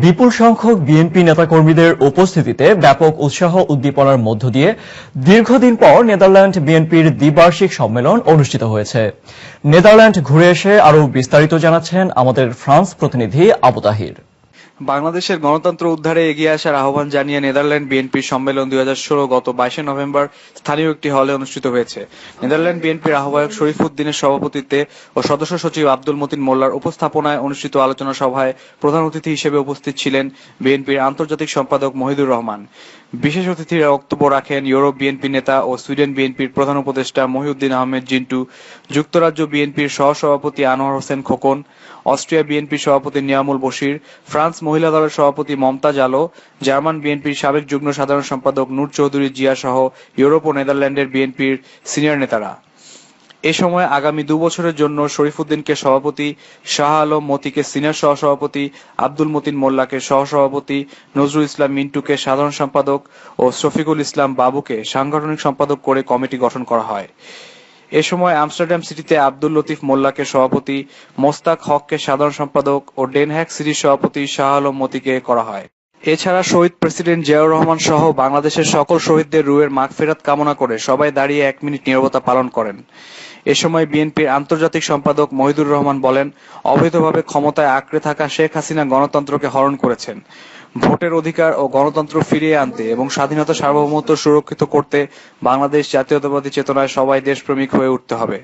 বিপুল সংখ্যক বিএনপি নেতাকর্মীদের উপস্থিতিতে ব্যাপক উৎসাহ উদ্দীপনার মধ্য দিয়ে দীর্ঘদিন পর নেদারল্যান্ড বিএনপির দ্বিবার্ষিক সম্মেলন অনুষ্ঠিত হয়েছে। নেদারল্যান্ড ঘুরে এসে আরও বিস্তারিত জানাচ্ছেন আমাদের ফ্রান্স প্রতিনিধি আবু তাহির। বাংলাদেশের গণতন্ত্র উদ্ধারে এগিয়ে আসার আহ্বান জানিয়ে নেদারল্যান্ড বিএনপির সম্মেলন দুই হাজার ষোলো গত বাইশে নভেম্বর স্থানীয় একটি হলে অনুষ্ঠিত হয়েছে। নেদারল্যান্ড বিএনপির আহ্বায়ক শরীফ উদ্দিনের সভাপতিত্বে ও সদস্য সচিব আব্দুল মতিন মোল্লার উপস্থাপনায় অনুষ্ঠিত আলোচনা সভায় প্রধান অতিথি হিসেবে উপস্থিত ছিলেন বিএনপির আন্তর্জাতিক সম্পাদক মহিদুর রহমান। বিশেষ অতিথিরা বক্তব্য রাখেন ইউরোপ বিএনপি নেতা ও সুইডেন বিএনপির প্রধান উপদেষ্টা মহিউদ্দিন আহমেদ জিন্টু, যুক্তরাজ্য বিএনপির সহসভাপতি আনোয়ার হোসেন খোকন, অস্ট্রিয়া বিএনপির সভাপতি নিয়ামুল বশির, ফ্রান্স মহিলা দলের সভাপতি মমতাজ আলো জার্মান বিএনপির সাবেক যুগ্ম সাধারণ সম্পাদক নূর চৌধুরী জিয়া সহ ইউরোপ ও নেদারল্যান্ডের বিএনপির সিনিয়র নেতারা। এ সময় আগামী দু বছরের জন্য শরীফুদ্দিনকে সভাপতি, শাহ আলম মতিকে সিনিয়র সহসভাপতি, আব্দুল মতিন মোল্লাকে সহসভাপতি, নজরুল ইসলাম মিন্টুকে সাধারণ সম্পাদক ও শফিকুল ইসলাম বাবুকে সাংগঠনিক সম্পাদক করে কমিটি গঠন করা হয়। এ সময় আমস্টারডাম সিটিতে আব্দুল লতিফ মোল্লাকে সভাপতি, মোস্তাক হককে সাধারণ সম্পাদক ও ডেনহ্যাক সিটির সভাপতি শাহ আলম মতিকে করা হয়। এছাড়া শহীদ প্রেসিডেন্ট জিয়াউর রহমান সহ বাংলাদেশের সকল শহীদদের রুহের মাগফেরাত কামনা করে সবাই দাঁড়িয়ে এক মিনিট নীরবতা পালন করেন। এ সময় বিএনপির আন্তর্জাতিক সম্পাদক মহিদুর রহমান বলেন, অবৈধভাবে ক্ষমতায় আঁকড়ে থাকা শেখ হাসিনা গণতন্ত্রকে হরণ করেছেন। ভোটের অধিকার ও গণতন্ত্র ফিরিয়ে আনতে এবং স্বাধীনতা সার্বভৌমত্ব সুরক্ষিত করতে বাংলাদেশ জাতীয়তাবাদী চেতনায় সবাই দেশপ্রেমিক হয়ে উঠতে হবে।